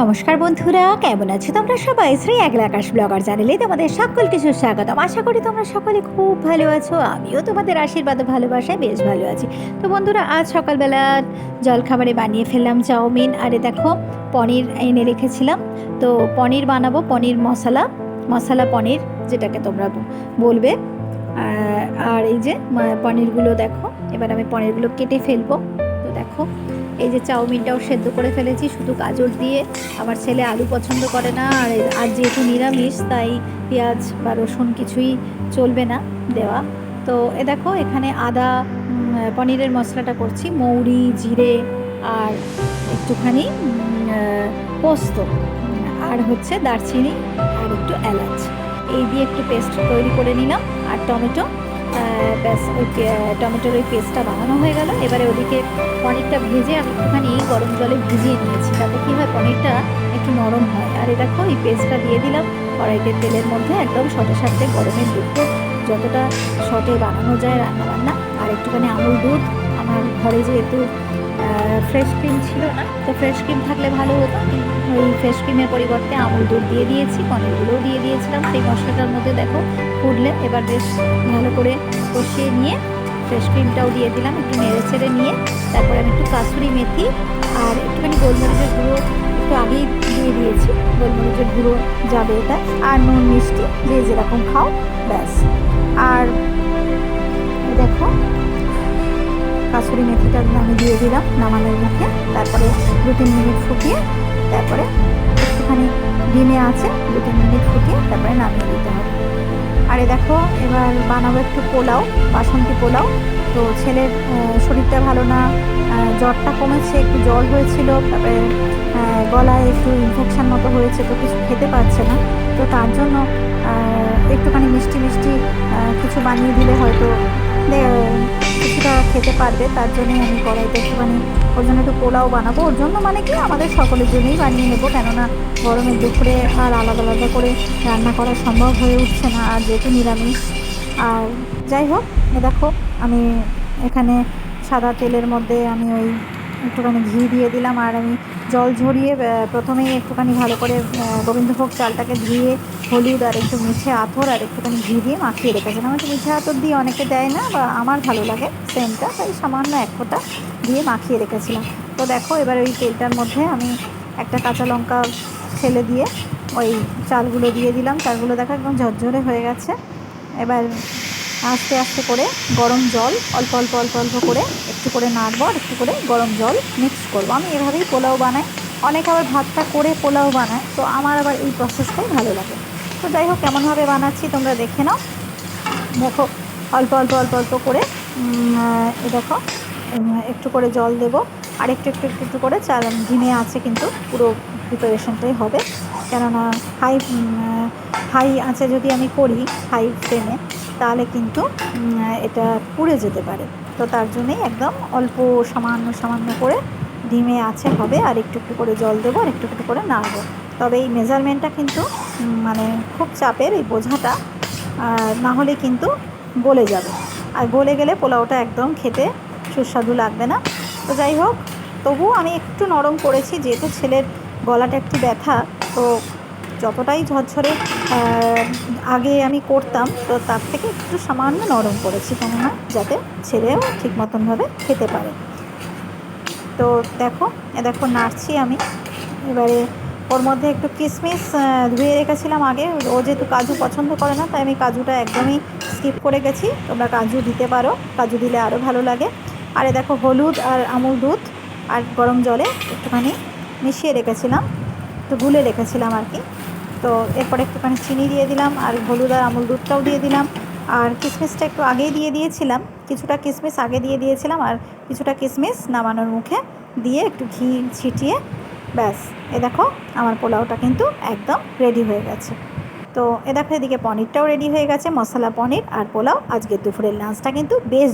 নমস্কার বন্ধুরা, কেমন আছো তোমরা সবাই? শ্রী একলা আকাশ ব্লগার চ্যানেলে তোমাদের সকলকে সুস্বাগতম। আশা করি তোমরা সকলে খুব ভালো আছো, আমিও তোমাদের আশীর্বাদ ভালোবাসায় বেশ ভালো আছি। তো বন্ধুরা, আজ সকালবেলা জলখাবারে বানিয়ে ফেললাম চাউমিন, আরে দেখো, পনির এনে রেখেছিলাম। তো পনির বানাবো, পনির মশলা মশলা পনির, যেটাকে তোমরা বলবে। আর এই যে পনিরগুলো দেখো, এবার আমি পনিরগুলো কেটে ফেলব। তো দেখো এই যে চাউমিনটাও সেদ্ধ করে ফেলেছি, শুধু গাজর দিয়ে। আমার ছেলে আলু পছন্দ করে না, আর আর যেহেতু নিরামিষ, তাই পেঁয়াজ বা রসুন কিছুই চলবে না দেওয়া। তো এ দেখো, এখানে আদা পনিরের মশলাটা করছি, মৌরি, জিরে আর একটুখানি পোস্ত, আর হচ্ছে দারচিনি আর একটু এলাচ। এই দিয়ে একটু পেস্ট তৈরি করে নিলাম, আর টমেটো টমেটোর ওই পেস্টটা বানানো হয়ে গেল। এবারে ওদিকে পনিরটা ভেজে আমি একটুখানি গরম জলে ভিজিয়ে নিয়েছি তাতে কী হয় পনিরটা একটু নরম হয়। আর এ দেখো, এই পেস্টটা দিয়ে দিলাম কড়াইতে তেলের মধ্যে একদম শটে সাথে গরমের দুধটা যতটা শটে বানানো যায় রান্না বান্না আর একটুখানি আমুল দুধ, আমার ঘরে যেহেতু ফ্রেশ ক্রিম ছিল না, তো ফ্রেশ ক্রিম থাকলে ভালো হতো। ওই ফ্রেশ ক্রিমের পরিবর্তে আমুল দুধ দিয়ে দিয়েছি, পনিরগুলোও দিয়ে দিয়েছিলাম। সেই মশলাটার মধ্যে দেখো ফুটলে এবার বেশ ভালো করে কষিয়ে নিয়ে ফ্রেশ ক্রিমটাও দিয়ে দিলাম, একটু নেড়ে চেড়ে নিয়ে, তারপরে আমি একটু কাসুরি মেথি আর একটুখানি গোলমরিচের গুঁড়ো একটু আগেই দিয়ে দিয়েছি, গোলমরিচের গুঁড়ো যাবে এটা, আর নুন মিষ্টি যে যেরকম খাও, ব্যাস। আর দেখো, কাসুরি মেথিটা আমি দিয়ে দিলাম নামানোর মুখে, তারপরে দু তিন মিনিট ফুটিয়ে, তারপরে একটুখানি ডিমে আছে, দু তিন মিনিট ফুটিয়ে তারপরে নামিয়ে দিতে হবে। আর দেখো, এবার বানাবো একটু পোলাও, বাসন্তী পোলাও। তো ছেলের শরীরটা ভালো না জ্বরটা কমেছে, একটু জল হয়েছিল, তারপরে গলায় একটু ইনফেকশান মতো হয়েছে, তো কিছু খেতে পারছে না। তো তার জন্য একটুখানি মিষ্টি মিষ্টি কিছু বানিয়ে দিলে হয়তো কিছুটা খেতে পারবে, তার জন্যই আমি কড়াইতে একটুখানি ওর জন্য একটু পোলাও বানাবো। ওর জন্য মানে কি, আমাদের সকলের জন্যই বানিয়ে নেব, কেননা গরমের দুপুরে আর আলাদা আলাদা করে রান্না করা সম্ভব হয়ে উঠছে না, আর যেহেতু নিরামিষ। আর যাই হোক দেখো, আমি এখানে সাদা তেলের মধ্যে আমি ওই একটুখানি ঘি দিয়ে দিলাম আর আমি জল ঝরিয়ে প্রথমেই একটুখানি ভালো করে গোবিন্দভোগ চালটাকে ধুয়ে, হলুদ আর একটু মিঠে আথর আর একটুখানি ঘি দিয়ে মাখিয়ে রেখেছিলাম। একটু মিঠে আথর দিয়ে অনেকে দেয় না বা আমার ভালো লাগে সেন্টটা তাই সামান্য এক ফোঁটা দিয়ে মাখিয়ে রেখেছিলাম। তো দেখো এবার ওই তেলটার মধ্যে আমি একটা কাঁচা লঙ্কা ফেলে দিয়ে ওই চালগুলো দিয়ে দিলাম। চালগুলো দেখো একদম ঝরঝরে হয়ে গেছে। এবার আস্তে আস্তে করে গরম জল, অল্প অল্প অল্প অল্প করে একটু করে নাড়বো আর একটু করে গরম জল মিক্স করব। আমি এভাবেই পোলাও বানাই। অনেকে আবার ভাতটা করে পোলাও বানায় তো আমার আবার এই প্রসেসটাই ভালো লাগে। তো যাই হোক, কেমনভাবে বানাচ্ছি তোমরা দেখে নাও। দেখো, অল্প অল্প অল্প অল্প করে দেখো একটু করে জল দেব। আর একটু একটু একটু একটু করে চাল ধিমে আছে কিন্তু পুরো প্রিপারেশনটাই হবে। কেননা হাই হাই আঁচে যদি আমি করি, হাই ফ্লেমে তাহলে কিন্তু এটা পুড়ে যেতে পারে। তো তার জন্যই একদম অল্প সামান্য সামান্য করে ডিমে আছে, হবে, আর একটু একটু করে জল দেবো, আর একটু একটু করে নাড়বো। তবে এই মেজারমেন্টটা কিন্তু মানে খুব চাপের এই বোঝাটা না হলে কিন্তু গলে যাবে। আর গলে গেলে পোলাওটা একদম খেতে সুস্বাদু লাগবে না। তো যাই হোক, তবুও আমি একটু নরম করেছি, যেহেতু ছেলের গলাটা একটু ব্যথা, তো যতটাই ঝরঝরে আগে আমি করতাম, তো তার থেকে একটু সামান্য নরম করেছি কেননা যাতে ছেলেও ঠিক মতনভাবে খেতে পারে। তো দেখো দেখো নাড়ছি আমি। এবারে ওর মধ্যে একটু কিশমিশ ধুয়ে রেখেছিলাম আগে। ও যেহেতু কাজু পছন্দ করে না, তাই আমি কাজুটা একদমই স্কিপ করে গেছি। তোমরা কাজু দিতে পারো, কাজু দিলে আরও ভালো লাগে। আর এ দেখো হলুদ আর আমুল দুধ আর গরম জলে একটুখানি মিশিয়ে রেখেছিলাম, একটু গুলে রেখেছিলাম আর কি। তো এরপরে একটুখানি চিনি দিয়ে দিলাম, আর হলুদ আর আমুল দুধটাও দিয়ে দিলাম। আর কিশমিশটা একটু আগেই দিয়ে দিয়েছিলাম, কিছুটা কিশমিশ আগে দিয়ে দিয়েছিলাম, আর কিছুটা কিশমিশ নামানোর মুখে দিয়ে একটু ঘি ছিটিয়ে, ব্যাস। এ দেখো, আমার পোলাওটা কিন্তু একদম রেডি হয়ে গেছে। তো এ দেখো, এদিকে পনিরটাও রেডি হয়ে গেছে, মশলা পনির আর পোলাও। আজকে দুপুরের লাঞ্চটা কিন্তু বেশ